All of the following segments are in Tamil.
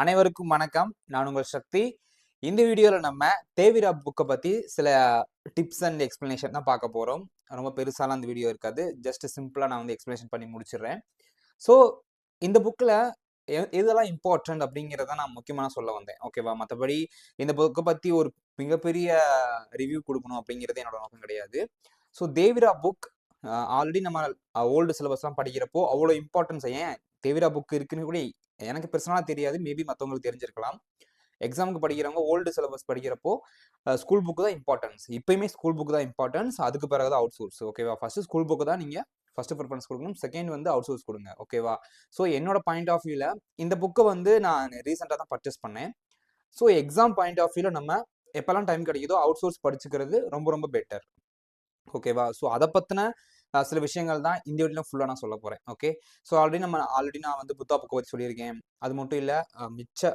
அனைவருக்கும் வணக்கம். நான் உங்கள் சக்தி. இந்த வீடியோவில் நம்ம தேவிரா புக்கை பற்றி சில டிப்ஸ் அண்ட் எக்ஸ்ப்ளனேஷன் தான் பார்க்க போகிறோம் ரொம்ப பெருசாலாம் அந்த வீடியோ இருக்காது. ஜஸ்ட் சிம்பிளாக நான் வந்து எக்ஸ்ப்ளனேஷன் பண்ணி முடிச்சிடுறேன். ஸோ இந்த புக்கில் எதெல்லாம் இம்பார்ட்டன்ட் அப்படிங்கிறத நான் முக்கியமான சொல்ல வந்தேன். ஓகேவா மற்றபடி இந்த புக்கை பற்றி ஒரு மிகப்பெரிய ரிவ்யூ கொடுக்கணும் அப்படிங்கிறது என்னோட நோக்கம் கிடையாது. ஸோ தேவிரா புக் ஆல்ரெடி நம்ம ஓல்டு சிலபஸ்லாம் படிக்கிறப்போ அவ்வளோ இம்பார்ட்டன்ஸ் ஏன்? தேவிரா புக் இருக்குன்னு கூட எனக்கு பெர்சனலாக தெரியாது. மேபி மற்றவங்களுக்கு தெரிஞ்சிருக்கலாம். எக்ஸாமுக்கு படிக்கிறவங்க ஓல்டு சிலபஸ் படிக்கிறப்போ ஸ்கூல் புக்கு தான் இம்பார்ட்டன்ஸ் இப்பயுமே ஸ்கூல் புக்கு தான் இம்பார்ட்டன்ஸ் அதுக்கு பிறகு தான் அவுட் சோர்ஸ் ஓகேவா ஃபஸ்ட்டு ஸ்கூல் புக்கு தான் நீங்கள் ஃபஸ்ட்டு ப்ரிஃபரன்ஸ் கொடுக்கணும். செகண்ட் வந்து அவுட் சோர்ஸ் கொடுங்க ஓகேவா ஸோ என்னோட பாயிண்ட் ஆஃப் வியூவில் இந்த புக்கை வந்து நான் ரீசெண்டாக தான் பர்ச்சேஸ் பண்ணேன். ஸோ எக்ஸாம் பாயிண்ட் ஆஃப் வியூவில் நம்ம எப்போல்லாம் டைம் கிடைக்குதோ அவுட் சோர்ஸ் படிச்சுக்கிறது ரொம்ப ரொம்ப பெட்டர் ஓகேவா ஸோ அதை பற்றின சில விஷயங்கள் தான் இந்த வீடியோவில் ஃபுல்லாக நான் சொல்ல போகிறேன் ஓகே ஸோ ஆல்ரெடி நம்ம ஆல்ரெடி நான் வந்து புத்தா புக்கை பற்றி சொல்லியிருக்கேன். அது மட்டும் இல்லை மிச்ச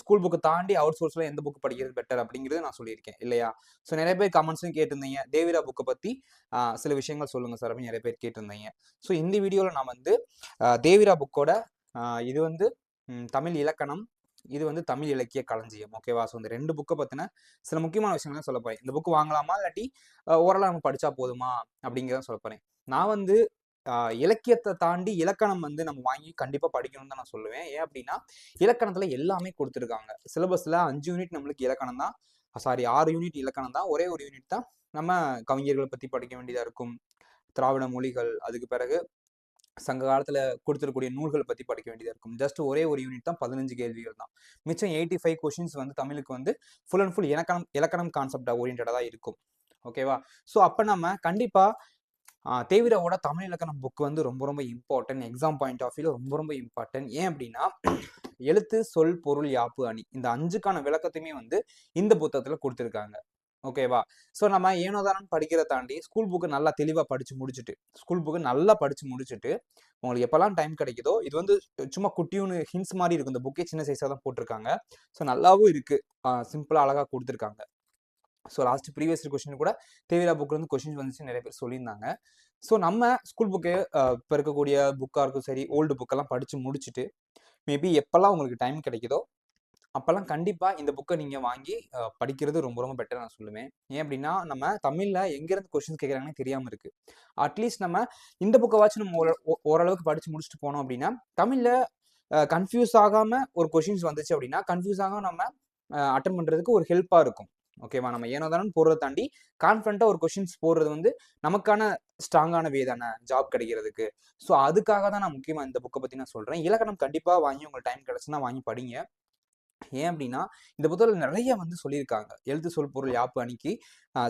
ஸ்கூல் புக்கு தாண்டி அவுட் சோர்ஸில் எந்த புக் படிக்கிறது பெட்டர் அப்படிங்கிறது நான் சொல்லியிருக்கேன். இல்லையா? ஸோ நிறைய பேர் கமெண்ட்ஸும் கேட்டிருந்தீங்க. தேவிரா புக்கை பற்றி சில விஷயங்கள் சொல்லுங்கள் சார் அப்படின்னு நிறைய பேர் கேட்டிருந்தீங்க. ஸோ இந்த வீடியோவில் நான் வந்து தேவிரா புக்கோட இது வந்து தமிழ் இலக்கணம் இது வந்து தமிழ் இலக்கிய களஞ்சியம். ஓகேவா ஸோ இந்த ரெண்டு புக்கை பற்றின சில முக்கியமான விஷயங்கள் சொல்ல போகிறேன் இந்த புக்கு வாங்கலாமா? இல்லாட்டி ஓரளவு நம்ம படித்தா போதுமா? அப்படிங்கிறத சொல்ல போகிறேன் நான் வந்து இலக்கியத்தை தாண்டி இலக்கணம் வந்து நம்ம வாங்கி கண்டிப்பாக படிக்கணும்னு தான் நான் சொல்லுவேன். ஏன் அப்படின்னா இலக்கணத்தில் எல்லாமே கொடுத்துருக்காங்க. சிலபஸில் அஞ்சு யூனிட் நம்மளுக்கு இலக்கணம் தான். சாரி ஆறு யூனிட் இலக்கணம் தான். ஒரே ஒரு யூனிட் தான். நம்ம கவிஞர்களை பற்றி படிக்க வேண்டியதாக இருக்கும். திராவிட மொழிகள் அதுக்கு பிறகு சங்க காலத்தில் கொடுத்துருக்கூடிய நூல்கள் பற்றி படிக்க வேண்டியதாக இருக்கும். ஜஸ்ட் ஒரே ஒரு யூனிட் தான் பதினஞ்சு கேள்விகள் தான். மிச்சம் எயிட்டி ஃபைவ் கொஷின்ஸ் வந்து தமிழுக்கு வந்து ஃபுல் அண்ட் ஃபுல் இலக்கணம் இலக்கணம் கான்செப்டாக ஓரியன்டாக தான் இருக்கும். ஓகேவா ஸோ அப்போ நம்ம கண்டிப்பாக தேவிராவோட தமிழ் இலக்கணம் புக் வந்து ரொம்ப ரொம்ப இம்பார்ட்டன்ட் எக்ஸாம் பாயிண்ட் ஆஃப் வியூவில் ரொம்ப ரொம்ப இம்பார்ட்டன்ட் ஏன் அப்படின்னா எழுத்து சொல் பொருள் யாப்பு அணி இந்த அஞ்சுக்கான விளக்கத்தையுமே வந்து இந்த புத்தகத்தில் கொடுத்துருக்காங்க. ஓகேவா ஸோ நம்ம ஏனோதானம் படிக்கிறத தாண்டி ஸ்கூல் புக்கு நல்லா தெளிவாக படித்து முடிச்சுட்டு ஸ்கூல் புக்கு நல்லா படித்து முடிச்சுட்டு உங்களுக்கு எப்போல்லாம் டைம் கிடைக்குதோ இது வந்து சும்மா குட்டியூன்னு ஹின்ஸ் மாதிரி இருக்கும். இந்த புக்கே சின்ன சைஸாக தான் போட்டிருக்காங்க. ஸோ நல்லாவும் இருக்குது சிம்பிளாக அழகாக கொடுத்துருக்காங்க. ஸோ லாஸ்ட் ப்ரீவியஸ் கொஸ்டின் கூட தேவையில்லா புக்கில் வந்து கொஸ்டின்ஸ் வந்துச்சு நிறைய பேர் சொல்லியிருந்தாங்க. ஸோ நம்ம ஸ்கூல் புக்கு இப்போ இருக்கக்கூடிய புக்காக இருக்கும் சரி ஓல்டு புக்கெல்லாம் படித்து முடிச்சுட்டு மேபி எப்போல்லாம் உங்களுக்கு டைம் கிடைக்குதோ அப்போல்லாம் கண்டிப்பாக இந்த புக்கை நீங்கள் வாங்கி படிக்கிறது ரொம்ப ரொம்ப பெட்டர் நான் சொல்லுவேன். ஏன் அப்படின்னா நம்ம தமிழில் எங்கேருந்து கொஸ்டின்ஸ் கேட்குறாங்கன்னு தெரியாமல் இருக்குது அட்லீஸ்ட் நம்ம இந்த புக்கை வாச்சு நம்ம ஓரளவுக்கு படித்து முடிச்சுட்டு போனோம் அப்படின்னா தமிழில் கன்ஃபியூஸ் ஆகாமல் ஒரு கொஷின்ஸ் வந்துச்சு அப்படின்னா கன்ஃபியூஸ் ஆகாம நம்ம அட்டன் பண்ணுறதுக்கு ஒரு ஹெல்ப்பாக இருக்கும். ஓகேவா நம்ம ஏனோ தானே போடுறத தாண்டி கான்ஃபிடண்ட்டாக ஒரு கொஷின்ஸ் போடுறது வந்து நமக்கான ஸ்ட்ராங்கான வே தானே ஜாப் கிடைக்கிறதுக்கு. ஸோ அதுக்காக தான் நான் முக்கியமாக இந்த புக்கை பற்றி நான் சொல்கிறேன் இலக்கணம் கண்டிப்பாக வாங்கி உங்களுக்கு டைம் கிடச்சுன்னா வாங்கி படிங்க. ஏன் அப்படின்னா இந்த புத்தகத்தில் நிறைய வந்து சொல்லியிருக்காங்க. எழுத்து சொல் பொருள் யாப்பு அணிக்கு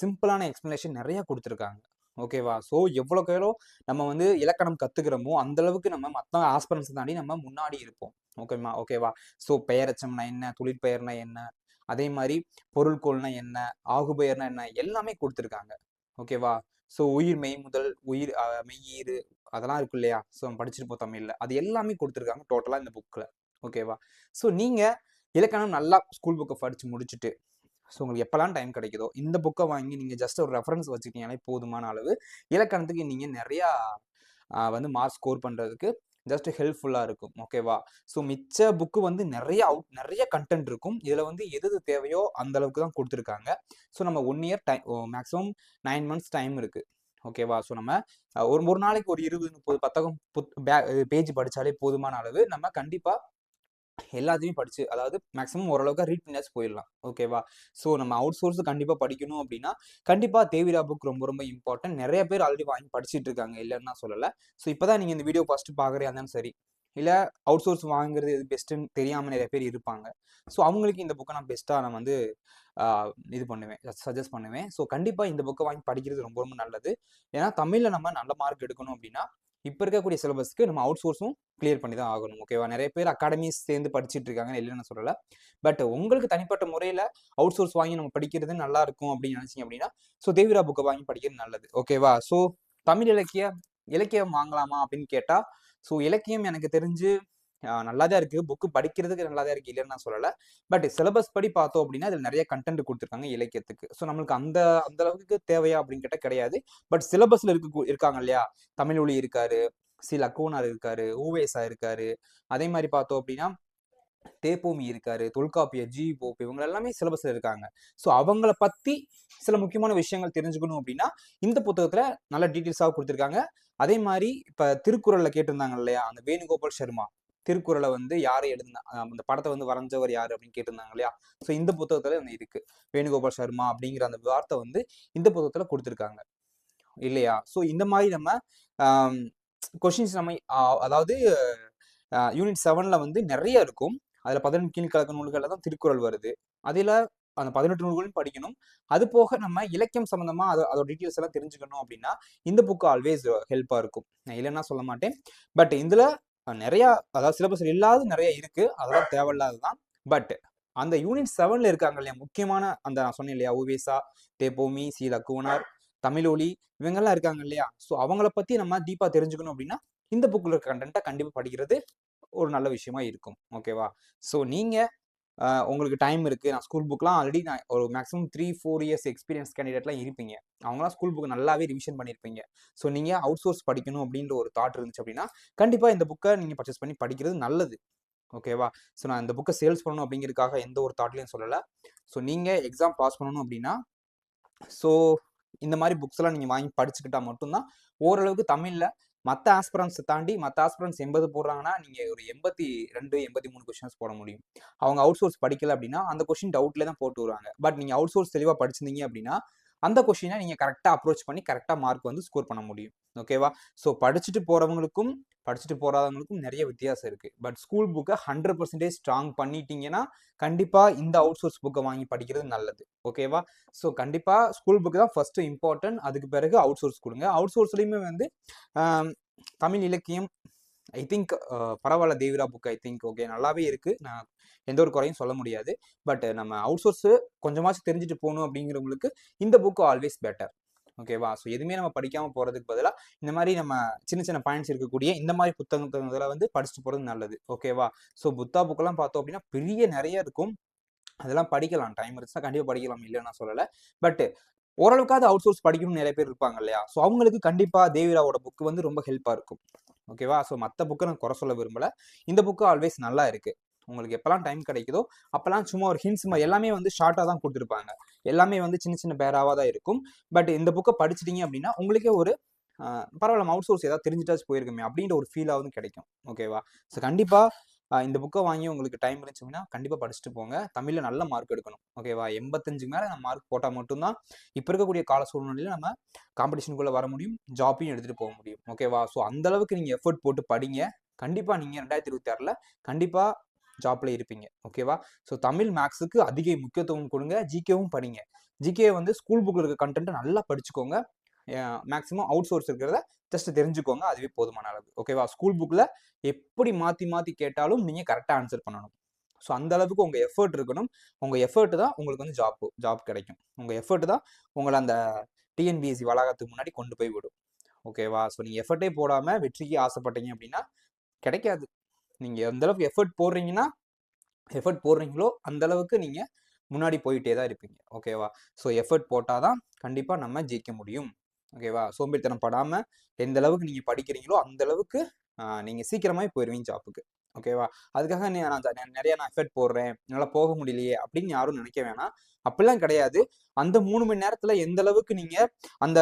சிம்பிளான எக்ஸ்பிளனேஷன் நிறைய கொடுத்துருக்காங்க. ஓகேவா ஸோ எவ்வளோக்கு எவ்வளோ நம்ம வந்து இலக்கணம் கற்றுக்கிறோமோ அந்தளவுக்கு நம்ம மற்ற ஆஸ்பரன்ஸ் தாண்டி நம்ம முன்னாடி இருப்போம். ஓகேமா ஓகேவா ஸோ பெயரச்சம்னா என்ன? தொழிற்பெயர்னா என்ன? அதே மாதிரி பொருள்கோள்னா என்ன? ஆகுபெயர்னா என்ன? எல்லாமே கொடுத்துருக்காங்க. ஓகேவா ஸோ உயிர் மெய் முதல் உயிர் மெய்யீர் அதெல்லாம் இருக்கும் இல்லையா? ஸோ படிச்சிருப்போம் தமிழில். அது எல்லாமே கொடுத்துருக்காங்க டோட்டலாக இந்த புக்கில் ஓகேவா ஸோ நீங்கள் இலக்கணம் நல்லா ஸ்கூல் புக்கை படித்து முடிச்சுட்டு ஸோ உங்களுக்கு எப்போல்லாம் டைம் கிடைக்குதோ இந்த புக்கை வாங்கி நீங்கள் ஜஸ்ட் ஒரு ரெஃபரன்ஸ் வச்சுக்கிட்டீங்களே போதுமான அளவு. இலக்கணத்துக்கு நீங்கள் நிறையா வந்து மார்க் ஸ்கோர் பண்ணுறதுக்கு ஜஸ்ட் ஹெல்ப்ஃபுல்லாக இருக்கும் ஓகேவா ஸோ மிச்ச புக்கு வந்து நிறைய அவுட் நிறைய கண்டென்ட் இருக்கும். இதில் வந்து எது எது தேவையோ அந்த அளவுக்கு தான் கொடுத்துருக்காங்க. ஸோ நம்ம one year time maximum nine months time இருக்குது ஓகேவா ஸோ நம்ம ஒரு ஒரு நாளைக்கு ஒரு இருபது முப்பது பத்தகம் புத் பேஜ் படித்தாலே போதுமான அளவு நம்ம கண்டிப்பாக எல்லாத்தையும் படிச்சு அதாவது மேக்ஸிமம் ஓரளவுக்கு ரீட் பண்ணியாச்சு போயிடலாம். ஓகேவா ஸோ நம்ம அவுட் சோர்ஸ் கண்டிப்பாக படிக்கணும் அப்படின்னா கண்டிப்பாக தேவிரா புக் ரொம்ப ரொம்ப இம்பார்ட்டன்ட் நிறைய பேர் ஆல்ரெடி வாங்கி படிச்சுட்டு இருக்காங்க. இல்லைன்னா சொல்லலை. ஸோ இப்போ தான் நீங்கள் இந்த வீடியோ ஃபஸ்ட்டு பார்க்குறதா இருந்தாலும் சரி. இல்லை அவுட் சோர்ஸ் வாங்குறது எது பெஸ்ட்டுன்னு தெரியாமல் நிறைய பேர் இருப்பாங்க. ஸோ அவங்களுக்கு இந்த புக்கை நான் பெஸ்ட்டாக நான் வந்து இது பண்ணுவேன் சஜஸ்ட் பண்ணுவேன். ஸோ கண்டிப்பாக இந்த புக்கை வாங்கி படிக்கிறது ரொம்ப ரொம்ப நல்லது. ஏன்னா தமிழில் நம்ம நல்ல மார்க் எடுக்கணும் அப்படின்னா இப்போ இருக்கக்கூடிய சிலபஸ்க்கு நம்ம அவுட் சோர்ஸும் கிளியர் பண்ணி தான் ஆகணும் ஓகேவா நிறைய பேர் அகாடமிஸ் சேர்ந்து படிச்சுட்டு இருக்காங்கன்னு இல்லைன்னு சொல்லலை. பட் உங்களுக்கு தனிப்பட்ட முறையில் அவுட் சோர்ஸ் வாங்கி நம்ம படிக்கிறது நல்லா இருக்கும் அப்படின்னு நினச்சிங்க அப்படின்னா ஸோ தேவிரா புக்கை வாங்கி படிக்கிறது நல்லது ஓகேவா ஸோ தமிழ் இலக்கிய இலக்கியம் வாங்கலாமா அப்படின்னு கேட்டால் ஸோ இலக்கியம் எனக்கு தெரிஞ்சு நல்லா தான் இருக்குது புக்கு படிக்கிறதுக்கு நல்லா தான் இருக்குது இல்லைன்னு நான் சொல்லலை. பட் சிலபஸ் படி பார்த்தோம் அப்படின்னா அதில் நிறைய கண்டென்ட் கொடுத்துருக்காங்க இலக்கியத்துக்கு. ஸோ நம்மளுக்கு அந்த அந்த அளவுக்கு தேவையா அப்படின்னு கேட்டால் கிடையாது. பட் சிலபஸில் இருக்க இருக்காங்க இல்லையா? தமிழ் ஒளி இருக்காரு சி. லக்கோனார் இருக்காரு ஊவேசா இருக்காரு. அதே மாதிரி பார்த்தோம் அப்படின்னா தேப்பூமி இருக்காரு தொல்காப்பியர் ஜி. போப் இவங்க எல்லாமே சிலபஸ்ல இருக்காங்க. ஸோ அவங்கள பத்தி சில முக்கியமான விஷயங்கள் தெரிஞ்சுக்கணும் அப்படின்னா இந்த புத்தகத்துல நல்ல டீட்டெயில்ஸாக கொடுத்துருக்காங்க. அதே மாதிரி இப்ப திருக்குறள்ல கேட்டிருந்தாங்க இல்லையா? அந்த வேணுகோபால் சர்மா. திருக்குறளை வந்து யார் எழுதுனா அந்த படத்தை வந்து வரைஞ்சவர் யார் அப்படின்னு கேட்டிருந்தாங்க இல்லையா? ஸோ இந்த புத்தகத்துல வந்து இருக்கு. வேணுகோபால் சர்மா அப்படிங்கிற அந்த வார்த்தை வந்து இந்த புத்தகத்துல கொடுத்துருக்காங்க. இல்லையா? ஸோ இந்த மாதிரி நம்ம கொஷின்ஸ் நம்ம அதாவது யூனிட் செவன்ல வந்து நிறைய இருக்கும். அதில் பதினெட்டு கீழ்கலக்க நூல்களில் தான் திருக்குறள் வருது. அதில் அந்த பதினெட்டு நூல்களும் படிக்கணும். அது போக நம்ம இலக்கியம் சம்மந்தமாக அது அதோட டீட்டெயில்ஸ் எல்லாம் தெரிஞ்சுக்கணும் அப்படின்னா இந்த புக்கு ஆல்வேஸ் ஹெல்ப்பாக இருக்கும். நான் இல்லைன்னா சொல்ல மாட்டேன். பட் இதில் நிறையா அதாவது சிலபஸ் இல்லாத நிறைய இருக்கு. அதெல்லாம் தேவையில்லாததான் பட் அந்த யூனிட் செவன்ல இருக்காங்க இல்லையா முக்கியமான அந்த நான் சொன்னேன் இல்லையா உவேசா தேப்போமி சி லக்குவனார் தமிழொலி இவங்கெல்லாம் இருக்காங்க இல்லையா? ஸோ அவங்கள பத்தி நம்ம டீப்பா தெரிஞ்சுக்கணும் அப்படின்னா இந்த புக்கில் இருக்க கண்டென்ட்டை கண்டிப்பாக படிக்கிறது ஒரு நல்ல விஷயமா இருக்கும். ஓகேவா ஸோ நீங்கள் உங்களுக்கு டைம் இருக்குது நான் ஸ்கூல் புக்லாம் ஆல்ரெடி நான் ஒரு maximum three four years experience கேண்டிடேட்லாம் இருப்பீங்க. அவங்களாம் ஸ்கூல் புக் நல்லாவே ரிவிஷன் பண்ணியிருப்பீங்க ஸோ நீங்கள் அவுட் சோர்ஸ் படிக்கணும் அப்படின்ற ஒரு தாட் இருந்துச்சு அப்படின்னா கண்டிப்பாக இந்த புக்கை நீங்கள் பர்ச்சேஸ் பண்ணி படிக்கிறது நல்லது. ஓகேவா ஸோ நான் இந்த புக்கை சேல்ஸ் பண்ணணும் அப்படிங்கிறதுக்காக எந்த ஒரு தாட்லையும் சொல்லலை. ஸோ நீங்கள் எக்ஸாம் பாஸ் பண்ணணும் அப்படின்னா ஸோ இந்த மாதிரி புக்ஸ் எல்லாம் நீங்கள் வாங்கி படிச்சுக்கிட்டால் மட்டும்தான் ஓரளவுக்கு தமிழில் மற்ற ஆஸ்பிரன்ஸை தாண்டி மற்ற ஆஸ்பிரன்ஸ் எண்பது போடுறாங்கன்னா நீங்கள் ஒரு எண்பத்தி ரெண்டு எண்பத்தி மூணு கொஷின்ஸ் போட முடியும். அவங்க அவுட் சோர்ஸ் படிக்கல அப்படின்னா அந்த கொஷின் டவுட்ல தான் போட்டு வருவாங்க. பட் நீங்கள் அவுட் சோர்ஸ் தெளிவாக படிச்சிருந்தீங்க அப்படின்னா அந்த கொஷினை நீங்கள் கரெக்டாக அப்ரோச் பண்ணி கரெக்டாக மார்க் வந்து ஸ்கோர் பண்ண முடியும். ஓகேவா ஸோ படிச்சுட்டு போகிறவங்களுக்கும் படிச்சுட்டு போகாதவங்களுக்கும் நிறைய வித்தியாசம் இருக்குது பட் ஸ்கூல் புக்கை ஹண்ட்ரட் பர்சன்டேஜ் ஸ்ட்ராங் பண்ணிட்டீங்கன்னா கண்டிப்பாக இந்த அவுட் சோர்ஸ் புக்கை வாங்கி படிக்கிறது நல்லது. ஓகேவா ஸோ கண்டிப்பாக ஸ்கூல் புக்கு தான் ஃபஸ்ட்டு இம்பார்ட்டன்ட் அதுக்கு பிறகு அவுட் சோர்ஸ் கொடுங்க. அவுட் சோர்ஸ்லையுமே வந்து தமிழ் இலக்கியம் ஐ திங்க் பரவாயில்ல Devira book I think okay நல்லாவே இருக்கு. நான் எந்த ஒரு குறையும் சொல்ல முடியாது. பட் நம்ம அவுட் சோர்ஸு கொஞ்சமாச்சும் தெரிஞ்சுட்டு போகணும் அப்படிங்கிறவங்களுக்கு இந்த புக்கு ஆல்வேஸ் பெட்டர் ஓகேவா ஸோ எதுவுமே நம்ம படிக்காமல் போகிறதுக்கு பதிலாக இந்த மாதிரி நம்ம சின்ன சின்ன பாயிண்ட்ஸ் இருக்கக்கூடிய இந்த மாதிரி புத்தகங்களை வந்து படிச்சுட்டு போகிறது நல்லது. ஓகேவா ஸோ புத்தா புக்கெல்லாம் பார்த்தோம் அப்படின்னா பெரிய நிறைய இருக்கும். அதெல்லாம் படிக்கலாம். டைம் இருந்துச்சுன்னா கண்டிப்பாக படிக்கலாம். இல்லைன்னு நான் சொல்லலை. பட் ஓரளவுக்காவது அவுட் சோர்ஸ் படிக்கணும்னு நிறைய பேர் இருப்பாங்க இல்லையா? ஸோ அவங்களுக்கு கண்டிப்பாக தேவிராவோட புக்கு வந்து ரொம்ப ஹெல்ப்பாக இருக்கும். ஓகேவா ஸோ மற்ற புக்கை நான் குறை சொல்ல விரும்பல. இந்த புக்கு ஆல்வேஸ் நல்லா இருக்குது உங்களுக்கு எப்போல்லாம் டைம் கிடைக்குதோ அப்போல்லாம் சும்மா ஒரு ஹிண்ட்ஸ் எல்லாமே வந்து ஷார்ட்டாக தான் கொடுத்துருப்பாங்க. எல்லாமே வந்து சின்ன சின்ன பேராவாக தான் இருக்கும். பட் இந்த புக்கை படிச்சிட்டிங்க அப்படின்னா உங்களுக்கே ஒரு பரவாயில்ல அவுட் சோர்ஸ் ஏதாவது தெரிஞ்சுட்டாச்சு போயிருக்குமே அப்படின்ற ஒரு ஃபீலாகவும் கிடைக்கும். ஓகேவா ஸோ கண்டிப்பாக இந்த புக்கை வாங்கி உங்களுக்கு டைம் இருந்துச்சு அப்படின்னா கண்டிப்பாக படிச்சுட்டு போங்க. தமிழில் நல்ல மார்க் எடுக்கணும். ஓகேவா எண்பத்தஞ்சுக்கு மேலே நம்ம மார்க் போட்டால் மட்டும்தான் இப்போ இருக்கக்கூடிய கால சூழ்நிலையில் நம்ம காம்படிஷனுக்குள்ளே வர முடியும் ஜாப்பையும் எடுத்துகிட்டு போக முடியும். ஓகேவா ஸோ அந்த அளவுக்கு நீங்கள் எஃபர்ட் போட்டு படிங்க. கண்டிப்பாக நீங்கள் ரெண்டாயிரத்தி இருபத்தி ஆறில் கண்டிப்பாக ஜாப்ல இருப்பீங்க. ஓகேவா ஸோ தமிழ் மேக்ஸுக்கு அதிக முக்கியத்துவம் கொடுங்க. ஜிகேவும் படிங்க. ஜிகே வந்து ஸ்கூல் புக்கில் இருக்க கண்டென்ட்டை நல்லா படிச்சுக்கோங்க. மேக்ஸிமம் அவுட் சோர்ஸ் இருக்கிறத ஜஸ்ட் தெரிஞ்சுக்கோங்க அதுவே போதுமான அளவு. ஓகேவா ஸ்கூல் புக்கில் எப்படி மாற்றி மாற்றி கேட்டாலும் நீங்கள் கரெக்டாக ஆன்சர் பண்ணணும். ஸோ அந்த அளவுக்கு உங்கள் எஃபர்ட் இருக்கணும். உங்கள் எஃபர்ட் தான் உங்களுக்கு வந்து ஜாப் ஜாப் கிடைக்கும். உங்கள் எஃபர்ட் தான் உங்களை அந்த டிஎன்பிஎஸ்சி வளாகத்துக்கு முன்னாடி கொண்டு போய் விடும். ஓகேவா ஸோ நீங்கள் எஃபர்ட்டே போடாமல் வெற்றிக்கு ஆசைப்பட்டீங்க அப்படின்னா கிடைக்காது. நீங்கள் எந்த அளவுக்கு எஃபர்ட் போடுறீங்கன்னா எஃபர்ட் போடுறீங்களோ அந்த அளவுக்கு நீங்கள் முன்னாடி போயிட்டே தான் இருப்பீங்க. ஓகேவா ஸோ எஃபர்ட் போட்டால் தான் கண்டிப்பாக நம்ம ஜெயிக்க முடியும். ஓகேவா சோம்பேறித்தனம் படாமல் எந்த அளவுக்கு நீங்கள் படிக்கிறீங்களோ அந்த அளவுக்கு நீங்கள் சீக்கிரமாகவே போயிடுவீங்க ஜாப்புக்கு ஓகேவா அதுக்காக நீ நான் நிறைய நான் எஃபர்ட் போடுறேன். என்னால் போக முடியலையே அப்படின்னு யாரும் நினைக்க வேணாம். அப்படிலாம் கிடையாது. அந்த மூணு மணி நேரத்தில் எந்த அளவுக்கு நீங்கள் அந்த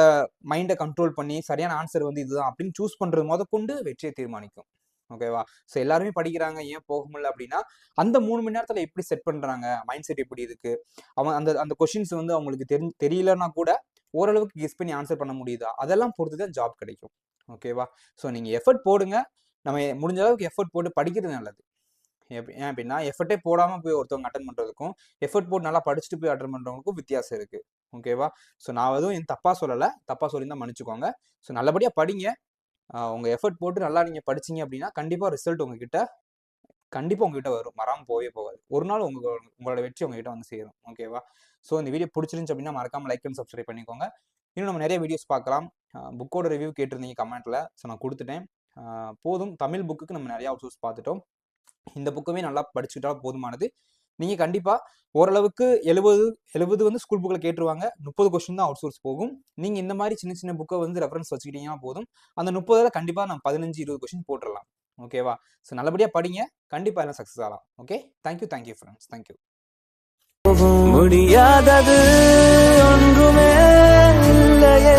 மைண்டை கண்ட்ரோல் பண்ணி சரியான ஆன்சர் வந்து இதுதான் அப்படின்னு சூஸ் பண்ணுறது முத கொண்டு வெற்றியை தீர்மானிக்கும். ஓகேவா ஸோ எல்லாருமே படிக்கிறாங்க. ஏன் போக முடியல அப்படின்னா அந்த மூணு மணி நேரத்தில் எப்படி செட் பண்ணுறாங்க மைண்ட் செட் எப்படி இருக்கு? அவன் அந்த அந்த கொஷின்ஸ் வந்து அவங்களுக்கு தெரி தெரியலன்னா கூட ஓரளவுக்கு கெஸ் பண்ணி ஆன்சர் பண்ண முடியுதா? அதெல்லாம் பொறுத்து தான் ஜாப் கிடைக்கும் ஓகேவா ஸோ நீங்கள் எஃபர்ட் போடுங்க. நம்ம முடிஞ்ச அளவுக்கு எஃபர்ட் போட்டு படிக்கிறது நல்லது. ஏன் அப்படின்னா எஃபர்ட்டே போடாமல் போய் ஒருத்தவங்க அட்டன் பண்ணுறதுக்கும் எஃபர்ட் போட்டு நல்லா படிச்சுட்டு போய் அட்டன் பண்ணுறவங்களுக்கும் வித்தியாசம் இருக்கு. ஓகேவா ஸோ நான் எதுவும் என் தப்பாக சொல்லலை. தப்பாக சொல்லியிருந்தா மன்னிச்சுக்கோங்க. ஸோ நல்லபடியாக படிங்க. உங்கள் எஃபர்ட் போட்டு நல்லா நீங்கள் படிச்சீங்க அப்படின்னா கண்டிப்பாக ரிசல்ட் உங்ககிட்ட கண்டிப்பாக உங்ககிட்ட வரும். மறாமல் போவே போகாது. ஒரு நாள் உங்க உங்களோட வெற்றி உங்ககிட்ட வந்து சேரும். ஓகேவா ஸோ இந்த வீடியோ பிடிச்சிருந்துச்சு அப்படின்னா மறக்காம லைக் அண்ட் சப்ஸ்கிரைப் பண்ணிக்கோங்க. இன்னும் நம்ம நிறைய வீடியோஸ் பார்க்கலாம். புக்கோட ரிவ்யூ கேட்டிருந்தீங்க கமெண்ட்ல ஸோ நான் கொடுத்துட்டேன். போதும். தமிழ் புக்குக்கு நம்ம நிறையா அவுட் சோர்ஸ் பார்த்துட்டோம். இந்த புக்குமே நல்லா படிச்சுக்கிட்டா போதுமானது. நீங்கள் கண்டிப்பாக ஓரளவுக்கு எழுபது எழுபது வந்து ஸ்கூல் புக்கில் கேட்டுருவாங்க. முப்பது கொஸ்டின் தான் அவுட் சோர்ஸ் போகும். நீங்கள் இந்த மாதிரி சின்ன சின்ன புக்கை வந்து ரெஃபரன்ஸ் வச்சுக்கிட்டீங்கன்னா போதும். அந்த முப்பதில் கண்டிப்பாக நம்ம பதினஞ்சு இருபது கொஸ்டின் போட்டுடலாம் ஓகேவா ஸோ நல்லபடியாக படிங்க. கண்டிப்பாக எல்லாம் சக்ஸஸ் ஆகலாம். Okay thank you thank you friends thank you முடியாதது ஒன்றுமே இல்லையே.